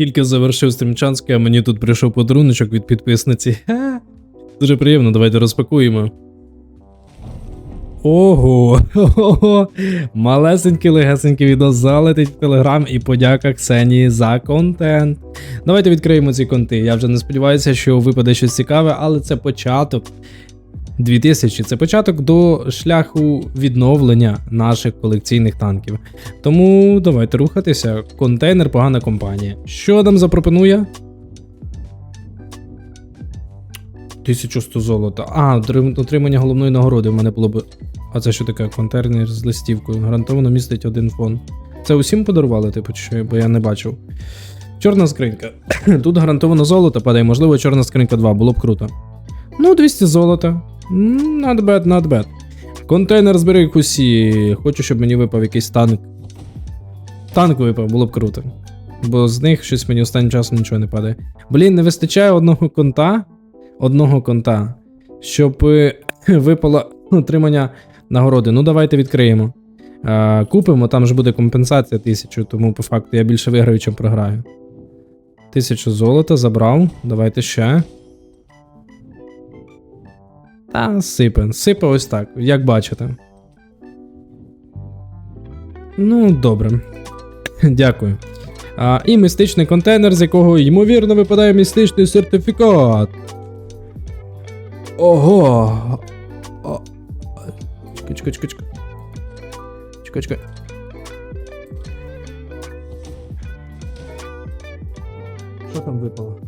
Тільки завершив стрімчанське, а мені тут прийшов подаруночок від підписниці. Ха. Дуже приємно, давайте розпакуємо. Ого, ого, малесенький легесенький відео залетить в Телеграм і подяка Ксенії за контент. Давайте відкриємо ці конти. Я вже не сподіваюся, що випаде щось цікаве, але це початок. 2000 це початок до шляху відновлення наших колекційних танків. Тому давайте рухатися. Контейнер погана компанія. Що нам запропонує? 1100 золота. А, отримання головної нагороди в мене було б. А це що таке? Контейнер з листівкою. Гарантовано містить один фон. Це усім подарували, типу, чи? Бо я не бачив. Чорна скринька. Тут гарантовано золото падає, можливо, чорна скринька 2, було б круто. Ну, 200 золота. Not bad, not bad. Контейнер зберіг усі. Хочу, щоб мені випав якийсь танк. Танк випав, було б круто. Бо з них щось мені останнім часом нічого не падає. Блін, не вистачає одного конта. Одного конта. Щоб е, випало отримання нагороди. Ну, давайте відкриємо. Е, купимо, там ж буде компенсація тисячу, тому по факту я більше виграю, чим програю. Тисячу золота забрав. Давайте ще. Та сипе. Сипе ось так, як бачите. Ну, добре. Дякую. А, і містичний контейнер, з якого, ймовірно, випадає містичний сертифікат. Ого. Чекай, чекай, чекай, чекай. Чекай, чекай. Що там випало?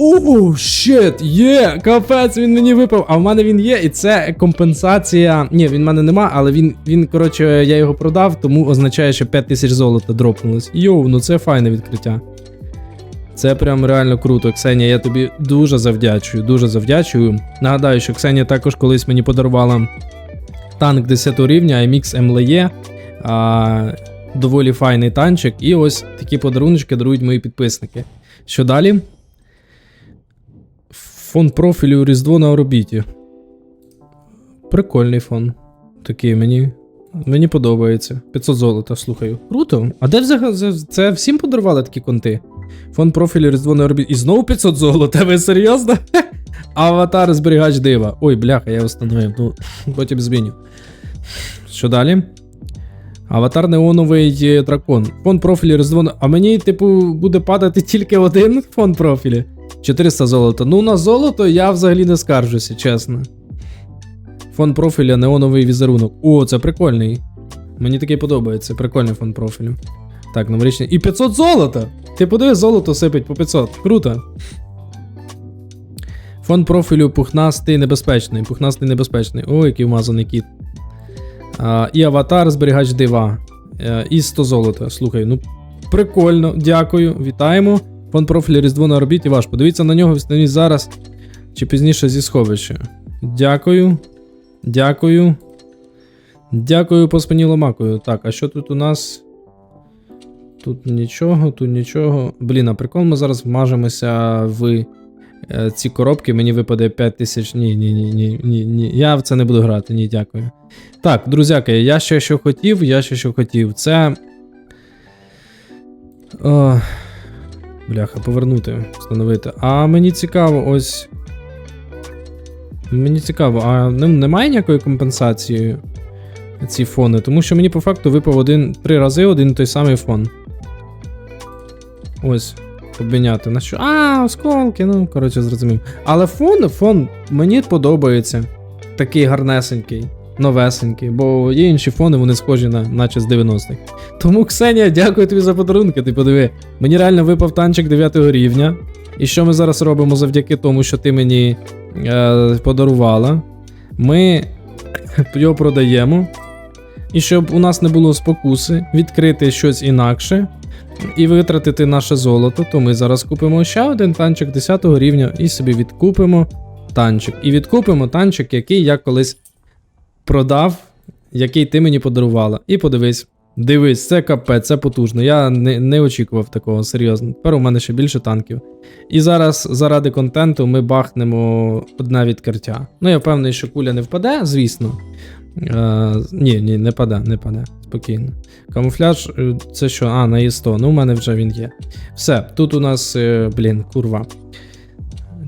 Оу, щет, є! Капець, він мені випав. А в мене він є, і це компенсація. Ні, він в мене нема, але він, він, коротше, я його продав, тому означає, що 5000 золота дропнулось. Йоу, ну це файне відкриття. Це прям реально круто. Ксенія, я тобі дуже завдячую, дуже завдячую. Нагадаю, що Ксенія також колись мені подарувала танк 10 рівня MX MLE. А, доволі файний танчик. І ось такі подарунки дарують мої підписники. Що далі? Фон профілю Різдво на орбіті. Прикольний фон. Такий мені. Мені подобається. 500 золота, слухаю. Круто. А де взагалі це- всім подарували такі конти? Фон профілю Різдво на орбіті. І знову 500 золота, ви серйозно? Аватар зберігач дива. Ой, бляха, я встановив. Ну, потім зміню. Що далі? Аватар неоновий е, дракон. Фон профілі Різдво. на- А мені, типу, буде падати тільки один фон профілі. 400 золота. Ну, на золото я взагалі не скаржуся, чесно. Фон профіля, неоновий візерунок. О, це прикольний. Мені такий подобається. Прикольний фон профілю. Так, новорічний. І 500 золота! Ти подивись, золото сипить по 500. Круто. Фон профілю пухнастий небезпечний. Пухнастий небезпечний. О, який вмазаний кіт. А, і аватар зберігач дива. Е, і 100 золота. Слухай, ну прикольно, дякую, вітаємо. Фон профіль Різдво на орбіті ваш. Подивіться на нього, встановіть зараз чи пізніше зі сховища. Дякую. Дякую. Дякую, поспаніло макою. Так, а що тут у нас? Тут нічого, тут нічого. Блін, а прикол, ми зараз вмажемося в е, ці коробки. Мені випаде 5000. Ні, ні, ні, ні, ні, ні. Я в це не буду грати, ні, дякую. Так, друзяки, я ще що хотів, я ще що хотів. Це. О, бляха, повернути, встановити. А мені цікаво, ось. Мені цікаво, а немає ніякої компенсації ці фони? Тому що мені по факту випав один три рази один той самий фон. Ось. Обміняти на що. А, осколки, ну, коротше, зрозумів. Але фон, фон мені подобається. Такий гарнесенький, новесенький, бо є інші фони, вони схожі на наче з 90-х. Тому, Ксенія, дякую тобі за подарунки. Ти подиви. Мені реально випав танчик 9 рівня. І що ми зараз робимо завдяки тому, що ти мені е, подарувала? Ми його продаємо. І щоб у нас не було спокуси, відкрити щось інакше і витратити наше золото, то ми зараз купимо ще один танчик 10 рівня і собі відкупимо танчик. І відкупимо танчик, який я колись продав, який ти мені подарувала. І подивись. Дивись, це капець, це потужно. Я не, не очікував такого, серйозно. Тепер у мене ще більше танків. І зараз, заради контенту, ми бахнемо одне відкриття. Ну, я впевнений, що куля не впаде, звісно. Е, ні, ні, не паде, не паде. Спокійно. Камуфляж, е, це що? А, на Є100. Ну, у мене вже він є. Все, тут у нас, е, блін, курва.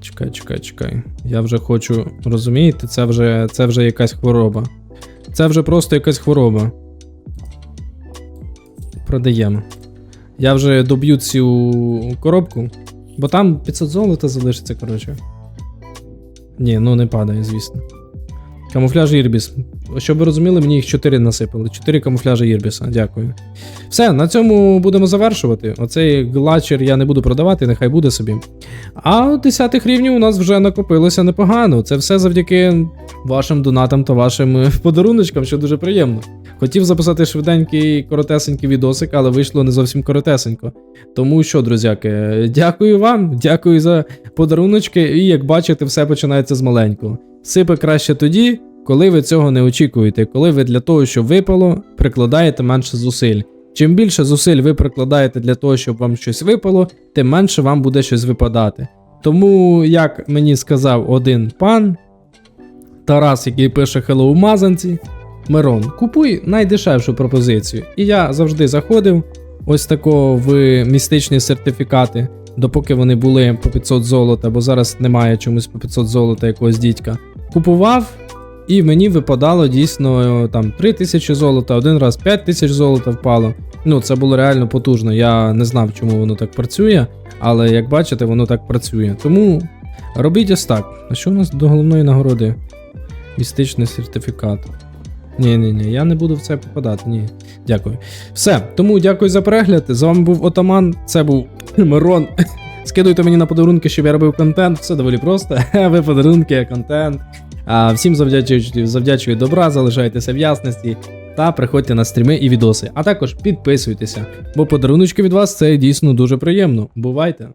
Чекай, чекай, чекай. Я вже хочу. Розумієте, це вже, це вже якась хвороба. Це вже просто якась хвороба. Продаємо. Я вже доб'ю цю коробку, бо там 500 золота залишиться, коротше. Ні, ну не падає, звісно. Камуфляж Ірбіс. Щоб ви розуміли, мені їх 4 насипали. 4 камуфляжі Ірбіса. Дякую. Все, на цьому будемо завершувати. Оцей глачер я не буду продавати, нехай буде собі. А 10 рівнів у нас вже накопилося непогано. Це все завдяки вашим донатам та вашим е, подаруночкам, що дуже приємно. Хотів записати швиденький коротесенький відосик, але вийшло не зовсім коротесенько. Тому що, друзяки, дякую вам, дякую за подаруночки, і як бачите, все починається з маленького. Сипе краще тоді, коли ви цього не очікуєте, коли ви для того, щоб випало, прикладаєте менше зусиль. Чим більше зусиль ви прикладаєте для того, щоб вам щось випало, тим менше вам буде щось випадати. Тому, як мені сказав один пан Тарас, який пише Hello Мазанці, Мирон, купуй найдешевшу пропозицію. І я завжди заходив ось тако в містичні сертифікати, допоки вони були по 500 золота, бо зараз немає чомусь по 500 золота якогось дідька. Купував, і мені випадало дійсно там 3000 золота, один раз 5000 золота впало. Ну, це було реально потужно. Я не знав, чому воно так працює, але як бачите, воно так працює. Тому робіть ось так. А що у нас до головної нагороди? Містичний сертифікат. Ні, ні, ні, я не буду в це попадати. Ні. Дякую. Все, тому дякую за перегляд. З вами був Отаман, це був Мирон. Скидуйте мені на подарунки, щоб я робив контент. Все доволі просто. Ви подарунки, контент. А всім завдячую, завдячую добра, залишайтеся в ясності та приходьте на стріми і відоси. А також підписуйтеся, бо подаруночки від вас це дійсно дуже приємно. Бувайте!